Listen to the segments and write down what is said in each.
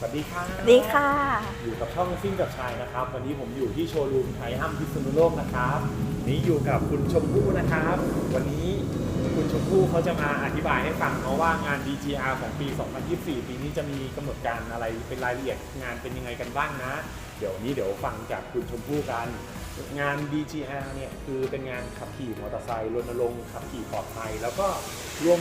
สวัสดีค่ะดีค่ะ อยู่กับช่องซิ่งกับชายนะครับ วันนี้ผมอยู่ที่โชว์รูมไทยห้ำพิษณุโลกนะครับวันนี้อยู่กับคุณชมพู่นะครับ วันนี้คุณชมพู่เขาจะมาอธิบายให้ฟังเนาะว่างาน DGR ของปี 2024 ปีนี้จะมีกำหนดการอะไรเป็นรายละเอียดงานเป็นยังไงกันบ้างนะ เดี๋ยววันนี้เดี๋ยวฟังจากคุณชมพู่กัน งาน DGR เนี่ยคือเป็นงานขับขี่มอเตอร์ไซค์รณรงค์ขับขี่ปลอดภัย แล้วก็ร่วม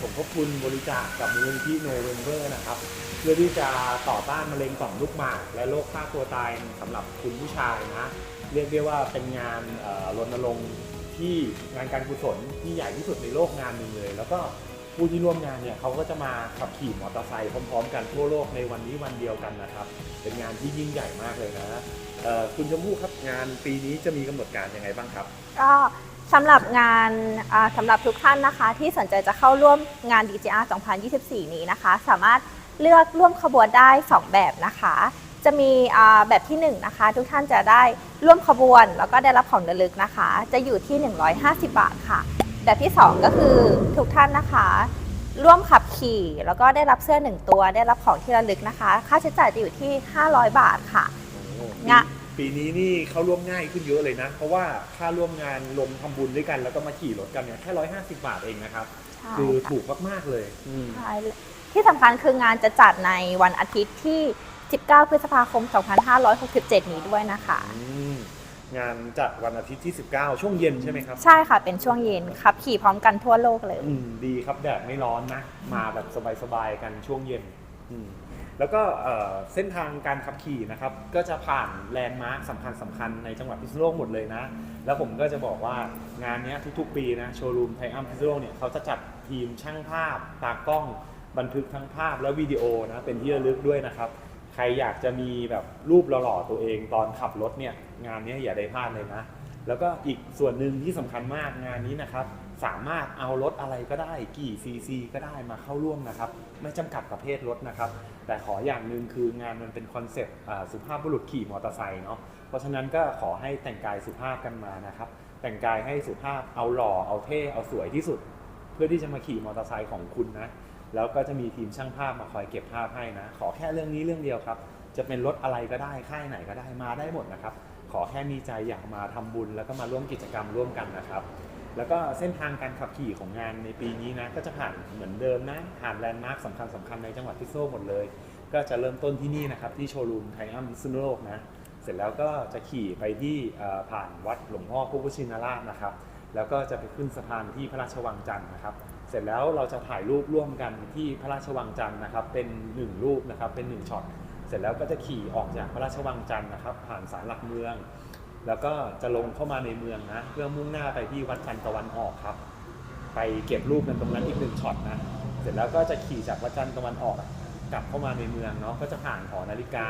สมทบทุนบริจาคกับมูลนิธิโนเวมเบอร์นะครับ เพื่อที่จะต่อต้านมะเร็งต่อมลูกหมากและโรคฆ่าตัวตายสำหรับคุณผู้ชายนะ เรียกได้ว่าเป็นงานเอ่อรณรงค์ที่งานการกุศลที่ใหญ่ที่สุดในโลกงานหนึ่งเลย แล้วก็ผู้ที่ร่วมงานเนี่ยเขาก็จะมาขับขี่มอเตอร์ไซค์พร้อม ๆ กันทั่วโลกในวันนี้วันเดียวกันนะครับ เป็นงานที่ยิ่งใหญ่มากเลยนะ คุณชมพู่ครับงานปีนี้จะมีกำหนดการยังไงบ้างครับ ก็สำหรับงานอ่าสำหรับทุกท่านนะคะ ที่สนใจจะเข้าร่วมงาน DGR 2024 นี้นะคะ สามารถเลือกร่วมขบวนได้ 2 แบบนะคะ จะมีอ่าแบบที่ 1 นะคะ ทุกท่านจะได้ร่วมขบวน แล้วก็ได้รับของระลึกนะคะ จะอยู่ที่ 150 บาทค่ะ แบบที่ 2 ก็คือทุกท่านนะคะ ร่วมขับขี่ แล้วก็ได้รับเสื้อ 1 ตัว ได้รับของที่ระลึกนะคะ ค่าใช้จ่ายจะอยู่ที่ 500 บาทค่ะ งะ ปีนี้นี่เข้าร่วมง่ายขึ้นเยอะเลยนะ เพราะว่าค่าร่วมงานลงทำบุญด้วยกัน แล้วก็มาขี่รถกันเนี่ยแค่ร้อยห้าสิบาทเองนะครับ ใช่คือค่ะถูกมากๆเลยอืม ใช่ที่สำคัญคืองานจะจัดในวันอาทิตย์ที่ 19 พฤษภาคม 2567 นี้ด้วยนะคะ อืมงานจัดวันอาทิตย์ที่ 19 ช่วงเย็นใช่ไหมครับ ใช่ค่ะเป็นช่วงเย็นครับขี่พร้อมกันทั่วโลกเลย อืม ดีครับแดดไม่ร้อนนะ มาแบบสบายๆกันช่วงเย็นอืม แล้วก็เส้นทางการขับขี่นะครับ ก็จะผ่านแลนด์มาร์คสำคัญสำคัญในจังหวัดพิษณุโลกหมดเลยนะ แล้วผมก็จะบอกว่างานนี้ทุกๆ ปีนะโชว์รูมไทอัมพิษณุโลกเนี่ยเขาจะจัดทีมช่างภาพ ตากล้องบันทึกทั้งภาพและวิดีโอนะเป็นที่ระลึกด้วยนะครับ ใครอยากจะมีแบบรูปหล่อๆตัวเองตอนขับรถเนี่ยงานนี้อย่าได้พลาดเลยนะ แล้วก็อีกส่วนหนึ่งที่สำคัญมากงานนี้นะครับ สามารถเอารถอะไรก็ได้กี่ซีซีก็ได้มาเข้าร่วมนะครับ ไม่จำกัดประเภทรถนะครับ แต่ขออย่างหนึ่งคืองานมันเป็นคอนเซปต์อ่าสุภาพบุรุษขี่มอเตอร์ไซค์เนาะเพราะฉะนั้นก็ขอให้แต่งกายสุภาพกันมานะครับ แต่งกายให้สุภาพเอาหล่อเอาเท่เอาสวยที่สุด เพื่อที่จะมาขี่มอเตอร์ไซค์ของคุณนะ แล้วก็จะมีทีมช่างภาพมาคอยเก็บภาพให้นะ ขอแค่เรื่องนี้เรื่องเดียวครับ จะเป็นรถอะไรก็ได้ค่ายไหนก็ได้มาได้หมดนะครับ อแค่มีใจอยากมาทำบุญ แล้วก็มาร่วมกิจกรรมร่วมกันนะครับ แล้วก็เส้นทางการขับขี่ของงานในปีนี้นะก็จะผ่านเหมือนเดิมนะผ่านแลนด์มาร์คสำคัญสำคัญในจังหวัดพิษณุโลกหมดเลย ก็จะเริ่มต้นที่นี่นะครับที่โชว์รูมไทอัมพิษณุโลกนะเสร็จแล้วก็จะขี่ไปที่ผ่านวัดหลวงพ่อพุทธชินราชนะครับ แล้วก็จะไปขึ้นสะพานที่พระราชวังจันทร์นะครับเสร็จแล้วเราจะถ่ายรูปร่วมกันที่พระราชวังจันทร์นะครับ เป็นหนึ่งรูปนะครับเป็นหนึ่งช็อต เสร็จแล้วก็จะขี่ออกจากพระราชวังจันทร์นะครับ ผ่านศาลหลักเมือง แล้วก็จะลงเข้ามาในเมืองนะเพื่อมุ่งหน้าไปที่วัดจันทร์ตะวันออกครับ ไปเก็บรูปกันตรงนั้นอีกหนึ่งช็อตนะเสร็จแล้วก็จะขี่จากวัดจันทร์ตะวันออกกลับเข้ามาในเมืองเนาะก็จะผ่านหอนาฬิกา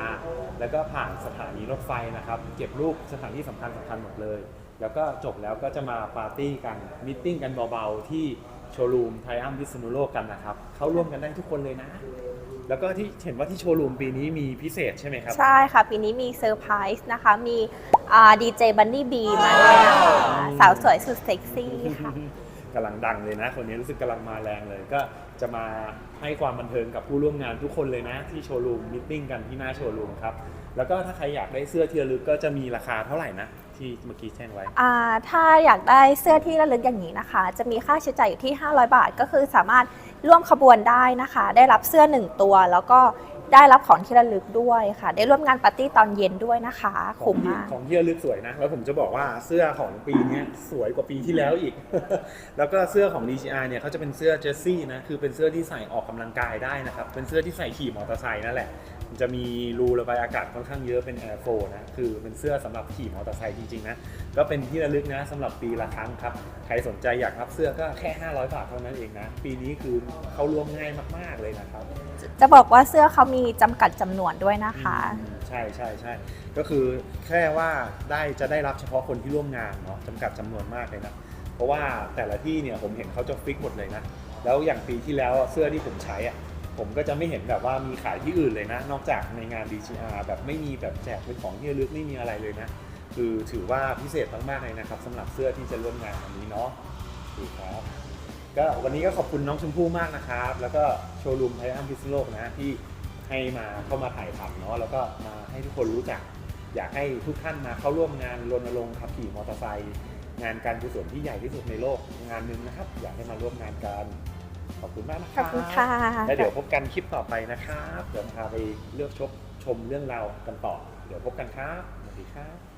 แล้วก็ผ่านสถานีรถไฟนะครับ เก็บรูปสถานที่สำคัญสำคัญหมดเลย แล้วก็จบแล้วก็จะมาปาร์ตี้กันมิทติ้งกันเบาๆที่โชว์รูมไทอัมพิษณุโลกกันนะครับ เข้าร่วมกันได้ทุกคนเลยนะ แล้วก็ที่เห็นว่าที่โชว์รูมปีนี้มีพิเศษใช่ไหมครับ ใช่ค่ะ ปีนี้มีเซอร์ไพรส์นะคะ มีดีเจบันนี่บีมาด้วยนะคะสาวสวยสุดเซ็กซี่ค่ะกำลังดังเลยนะ คนนี้รู้สึกกำลังมาแรงเลยก็จะมาให้ความบันเทิงกับผู้ร่วมงานทุกคนเลยนะ ที่โชว์รูมมิทติ้งกันที่หน้าโชว์รูมครับ แล้วก็ถ้าใครอยากได้เสื้อที่ระลึกก็จะมีราคาเท่าไหร่นะ ที่เมื่อกี้แจ้งไว้ อ่าถ้าอยากได้เสื้อที่ระลึกอย่างนี้นะคะ จะมีค่าใช้จ่ายอยู่ที่ 500 บาท ก็คือสามารถร่วมขบวนได้นะคะ ได้รับเสื้อ 1 ตัว แล้วก็ได้รับของที่ระลึกด้วยค่ะ ได้ร่วมงานปาร์ตี้ตอนเย็นด้วยนะคะของคุ้มที่มาก ของที่ระลึกสวยนะ แล้วผมจะบอกว่าเสื้อของปีเนี้ยสวยกว่าปีที่แล้วอีก แล้วก็เสื้อของ DJI เนี่ยเขาจะเป็นเสื้อเจอร์ซี่นะ คือเป็นเสื้อที่ใส่ออกกำลังกายได้นะครับ เป็นเสื้อที่ใส่ขี่มอเตอร์ไซค์นั่นแหละมัน จะมีรูระบายอากาศค่อนข้างเยอะเป็น Air 4นะ คือเป็นเสื้อสำหรับขี่มอเตอร์ไซค์จริงๆนะ ก็เป็นที่ระลึกนะสำหรับปีละครั้งครับ ใครสนใจอยากรับเสื้อก็แค่ 500 บาทเท่านั้นเองนะ ปีนี้คือเข้าร่วมง่ายมากๆเลยนะครับ จะบอกว่าเสื้อเขามีจำกัดจำนวนด้วยนะคะอืมใช่ใช่ใช่ก็คือแค่ว่าได้จะได้รับเฉพาะคนที่ร่วมงานเนาะจำกัดจำนวนมากเลยนะ เพราะว่าแต่ละที่เนี่ยผมเห็นเขาจะฟิกหมดเลยนะ แล้วอย่างปีที่แล้วเสื้อที่ผมใช้อะ ผมก็จะไม่เห็นแบบว่ามีขายที่อื่นเลยนะ นอกจากในงาน DGR แบบไม่มีแบบแจกเป็นของที่ระลึกไม่มีอะไรเลยนะ คือถือว่าพิเศษมากๆเลยนะครับสำหรับเสื้อที่จะร่วมงานวันนี้เนาะดีครับก็วันนี้ก็ขอบคุณน้องชมพู่มากนะครับ แล้วก็โชว์รูมไทยอัมพิซโลกนะที่ให้มาเข้ามาถ่ายทำเนาะแล้วก็มาให้ทุกคนรู้จัก อยากให้ทุกท่านมาเข้าร่วมงานรณรงค์ขับขี่มอเตอร์ไซค์งานการกุศลที่ใหญ่ที่สุดในโลกงานหนึ่งนะครับ อยากให้มาร่วมงานกัน ขอบคุณมากนะคขรัอบคุณค่ะ แล้วเดี๋ยวพบกันคลิปต่อไปนะครับ เดี๋ยวพาไปเลือกชมชมเรื่องราวกันต่อ เดี๋ยวพบกันครับสวัสดีครับ